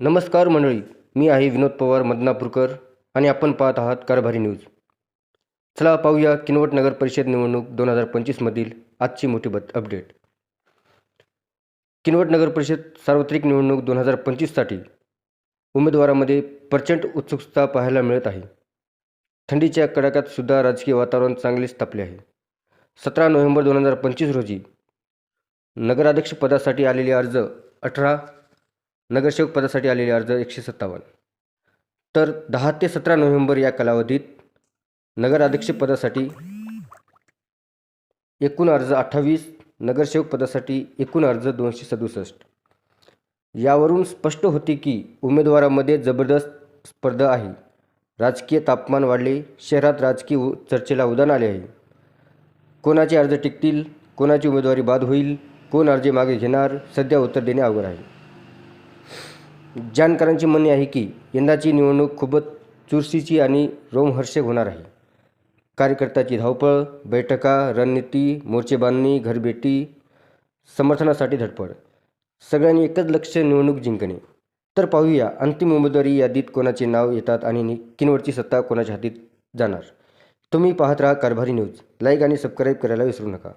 नमस्कार मंडळी मी आहे विनोद पवार मदनापूरकर आणि आपण पाहत आहात कारभारी न्यूज. चला पाहूया किनवट नगर परिषद निवडणूक दोन हजार पंचवीसमधील आजची मोठी बत अपडेट किनवट नगर परिषद सार्वत्रिक निवडणूक दोन हजार पंचवीससाठी उमेदवारामध्ये प्रचंड उत्सुकता पाहायला मिळत आहे. थंडीच्या कडाक्यात सुद्धा राजकीय वातावरण चांगलेच तापले आहे. सतरा नोव्हेंबर दोन हजार पंचवीस रोजी नगराध्यक्षपदासाठी आलेले अर्ज अठरा नगरसेवक पदासाठी आलेले अर्ज एकशे सत्तावन्न. तर दहा ते सतरा नोव्हेंबर या कालावधीत नगराध्यक्षपदासाठी एकूण अर्ज अठ्ठावीस नगरसेवक पदासाठी एकूण अर्ज दोनशे सदुसष्ट. यावरून स्पष्ट होते की उमेदवारामध्ये जबरदस्त स्पर्धा आहे. राजकीय तापमान वाढले शहरात राजकीय उ चर्चेला उदान आले आहे. कोणाचे अर्ज टिकतील कोणाची उमेदवारी बाद होईल कोण अर्ज मागे घेणार सध्या उत्तर देणे अवघड आहे. जानकरांचे म्हणणे आहे की यंदाची निवडणूक खूपच चुरशीची आणि रोमहर्षक होणार आहे. कार्यकर्त्याची धावपळ बैठका रणनीती मोर्चेबांधणी घरभेटी समर्थनासाठी धडपड. सगळ्यांनी एकच लक्ष निवडणूक जिंकणे. तर पाहूया अंतिम उमेदवारी यादीत कोणाचे नाव येतात आणि नि- किनवटची सत्ता कोणाच्या हातीत जाणार? तुम्ही पाहत राहा कारभारी न्यूज. लाईक आणि सबस्क्राईब करायला विसरू नका.